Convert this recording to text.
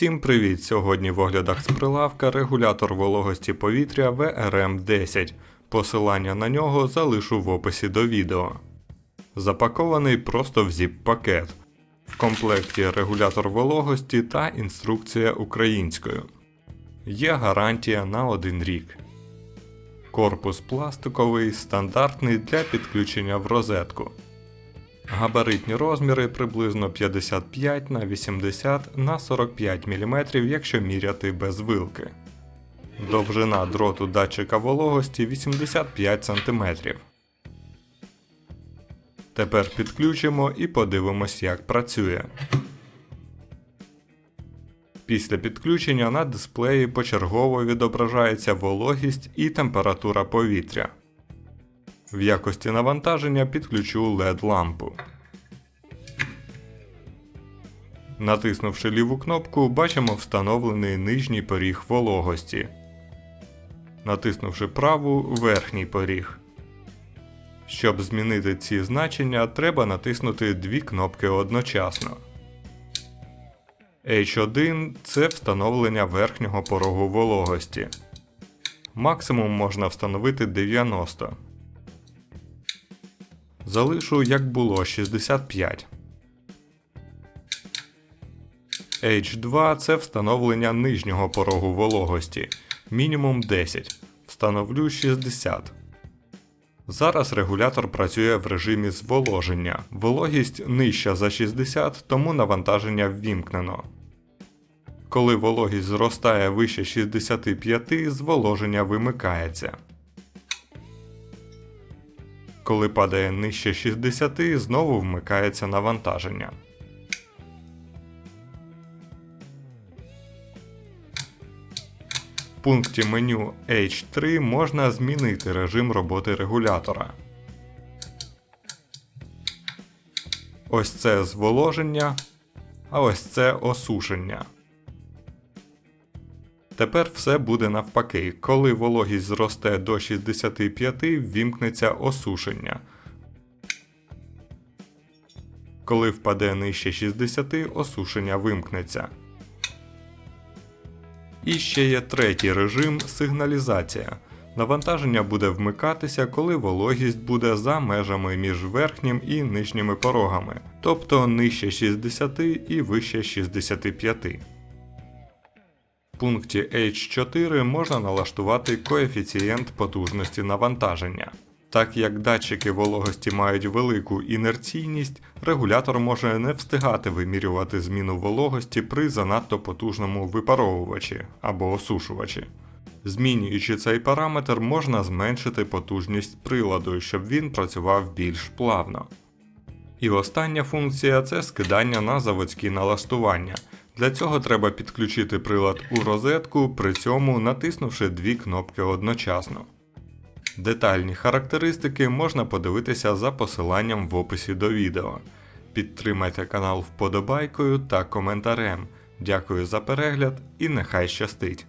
Всім привіт! Сьогодні в оглядах з прилавка регулятор вологості повітря VRM10. Посилання на нього залишу в описі до відео. Запакований просто в zip-пакет. В комплекті регулятор вологості та інструкція українською. Є гарантія на один рік. Корпус пластиковий, стандартний для підключення в розетку. Габаритні розміри приблизно 55 на 80 на 45 мм, якщо міряти без вилки. Довжина дроту датчика вологості 85 см. Тепер підключимо і подивимось, як працює. Після підключення на дисплеї почергово відображається вологість і температура повітря. В якості навантаження підключу LED лампу. Натиснувши ліву кнопку, бачимо встановлений нижній поріг вологості. Натиснувши праву верхній поріг. Щоб змінити ці значення, треба натиснути дві кнопки одночасно. H1 це встановлення верхнього порогу вологості. Максимум можна встановити 90. Залишу як було 65. H2 це встановлення нижнього порогу вологості. Мінімум 10. Встановлю 60. Зараз регулятор працює в режимі зволоження. Вологість нижча за 60, тому навантаження ввімкнено. Коли вологість зростає вище 65, зволоження вимикається. Коли падає нижче 60, знову вмикається навантаження. В пункті меню H3 можна змінити режим роботи регулятора. Ось це зволоження, а ось це осушення. Тепер все буде навпаки. Коли вологість зросте до 65, ввімкнеться осушення. Коли впаде нижче 60, осушення вимкнеться. І ще є третій режим сигналізація. Навантаження буде вмикатися, коли вологість буде за межами між верхнім і нижніми порогами, тобто нижче 60 і вище 65. Пункті H4 можна налаштувати коефіцієнт потужності навантаження. Так як датчики вологості мають велику інерційність, регулятор може не встигати вимірювати зміну вологості при занадто потужному випаровувачі або осушувачі. Змінюючи цей параметр, можна зменшити потужність приладу, щоб він працював більш плавно. І остання функція це скидання на заводські налаштування. Для цього треба підключити прилад у розетку, при цьому натиснувши дві кнопки одночасно. Детальні характеристики можна подивитися за посиланням в описі до відео. Підтримайте канал вподобайкою та коментарем. Дякую за перегляд і нехай щастить!